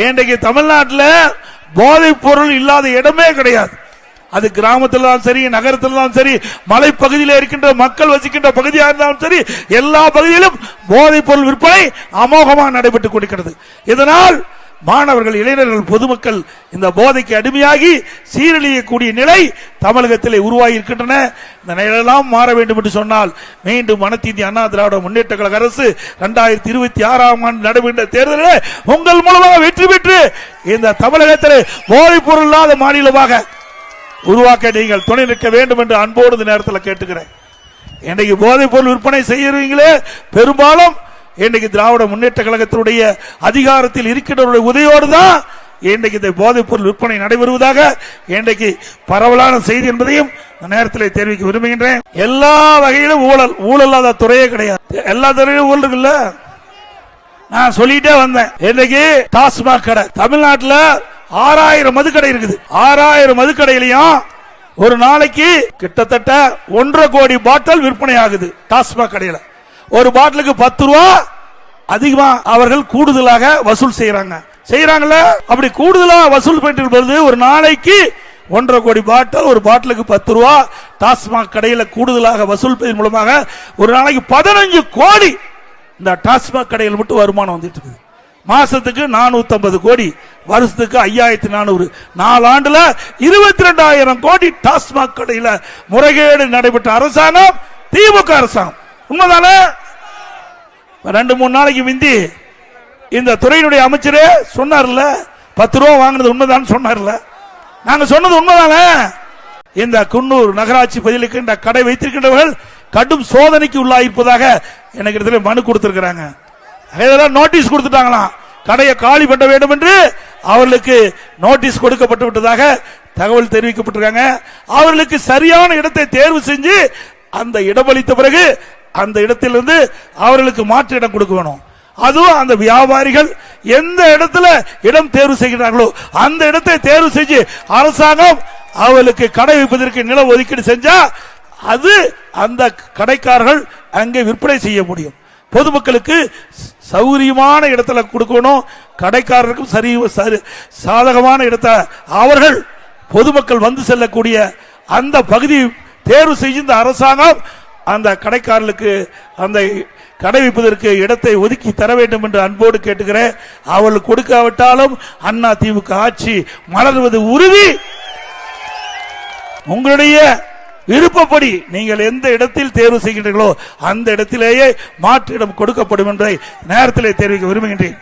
இன்றைக்கு தமிழ்நாட்டில் போதைப் பொருள் இல்லாத இடமே கிடையாது. அது கிராமத்தில் தான் சரி நகரத்தில் தான் சரி மலைப்பகுதியில் இருக்கின்ற மக்கள் வசிக்கின்ற பகுதியாக இருந்தாலும் சரி எல்லா பகுதியிலும் போதைப் பொருள் விற்பனை அமோகமாக நடைபெற்றுக் கொண்டிருக்கிறது. இதனால் மாணவர்கள் இளைஞர்கள் பொதுமக்கள் இந்த போதைக்கு அடிமையாகி சீரழியக்கூடிய நிலை தமிழகத்திலே உருவாகி இருக்கின்றன இந்த நிலையெல்லாம் மாற வேண்டும் என்று சொன்னால் மீண்டும் மனத்தீந்தி அண்ணா திராவிட முன்னேற்ற கழக அரசு இரண்டாயிரத்தி இருபத்தி ஆறாம் ஆண்டு நடைபெற்ற தேர்தலில் உங்கள் மூலமாக வெற்றி பெற்று இந்த தமிழகத்திலே போதைப் பொருள் இல்லாத மாநிலமாக உருவாக்க நீங்கள் துணை நிற்க வேண்டும் என்று அன்போடு இந்த நேரத்தில் கேட்டுக்கிறேன். இன்றைக்கு போதைப் பொருள் விற்பனை செய்யறீங்களே பெரும்பாலும் இன்றைக்கு திராவிட முன்னேற்ற கழகத்தினுடைய அதிகாரத்தில் இருக்கின்றவருடைய உதவியோடு தான் இன்றைக்கு இந்த போதைப் பொருள் விற்பனை நடைபெறுவதாக இன்றைக்கு பரவலான செய்தி என்பதையும் நேரத்தில் தெரிவிக்க விரும்புகின்றேன். எல்லா வகையிலும் ஊழல் ஊழல்லாத துறையே கிடையாது. எல்லா துறையிலும் ஊழல் இருக்குல்ல? நான் சொல்லிட்டே வந்தேன். இன்னைக்கு டாஸ்மாக் கடை தமிழ்நாட்டில் ஆறாயிரம் மதுக்கடை இருக்குது. ஆறாயிரம் மதுக்கடையிலையும் ஒரு நாளைக்கு கிட்டத்தட்ட ஒன்றரை கோடி பாட்டில் விற்பனை ஆகுது டாஸ்மாக் கடையில். ஒரு பாட்டிலுக்கு பத்து ரூபா அதிகமா அவர்கள் கூடுதலாக வசூல் செய்யறாங்க செய்யறாங்கல்ல அப்படி கூடுதலா வசூல் பண்ணிட்டு ஒரு நாளைக்கு ஒன்றரை கோடி பாட்டில் ஒரு பாட்டிலுக்கு பத்து ரூபா டாஸ்மாக் கடையில் கூடுதலாக வசூல் செய்வதன் மூலமாக ஒரு நாளைக்கு பதினஞ்சு கோடி இந்த டாஸ்மாக் கடையில் மட்டும் வருமானம் வந்துட்டு இருக்குது. மாசத்துக்கு நானூத்தி கோடி வருஷத்துக்கு ஐயாயிரத்தி நானூறு. நாலு ஆண்டுல இருபத்தி ரெண்டாயிரம் கோடி டாஸ்மாக் கடையில முறைகேடு நடைபெற்ற அரசாங்கம் திமுக அரசாங்கம். உண்மைதானே? ரெண்டு மூணு நாளைக்கு முந்தி இந்த துறையினுடைய அமைச்சரே சொன்னார்ல பத்து ரூபா வாங்கினது உண்மைதான் சொன்னார்ல. நாங்க சொன்னது உண்மைதானே? இந்த குன்னூர் நகராட்சி பகுதியில் இந்த கடை வைத்திருக்கின்றவர்கள் கடும் சோதனைக்கு உள்ளாயிருப்பதாக எனக்கு இடத்துல மனு கொடுத்திருக்கிறாங்க. இதெல்லாம் நோட்டீஸ் கொடுத்துட்டாங்களாம். கடையை காலி பண்ண வேண்டும் என்று அவர்களுக்கு நோட்டீஸ் கொடுக்கப்பட்டு விட்டதாக தகவல் தெரிவிக்கப்பட்டிருக்காங்க. அவர்களுக்கு சரியான இடத்தை தேர்வு செஞ்சு அந்த இடமளித்த பிறகு அந்த இடத்திலிருந்து அவர்களுக்கு மாற்று இடம் கொடுக்க வேணும். அதுவும் அந்த வியாபாரிகள் எந்த இடத்துல இடம் தேர்வு செய்கிறார்களோ அந்த இடத்தை தேர்வு செஞ்சு அரசாங்கம் அவர்களுக்கு கடை வைப்பதற்கு நில ஒதுக்கீடு செஞ்சா அது அந்த கடைக்காரர்கள் அங்கே விற்பனை செய்ய முடியும். பொதுமக்களுக்கு சௌரியமான இடத்துல கொடுக்கணும் கடைக்காரருக்கும் சரி சரி- சாதகமான இடத்தை அவர்கள் பொதுமக்கள் வந்து செல்லக்கூடிய அந்த பகுதி தேர்வு செய்து இந்த அரசாங்கம் அந்த கடைக்காரர்களுக்கு அந்த கடைவிப்பதற்கு இடத்தை ஒதுக்கி தர வேண்டும் என்று அன்போடு கேட்டுக்கிறேன். அவள் கொடுக்காவிட்டாலும் அண்ணா திமுக ஆட்சி மலர்வது உறுதி. உங்களுடைய விருப்பப்படி நீங்கள் எந்த இடத்தில் தேர்வு செய்கின்றீர்களோ அந்த இடத்திலேயே மாற்றிடம் கொடுக்கப்படும் என்றை நேரத்திலே தெரிவிக்க விரும்புகின்றேன்.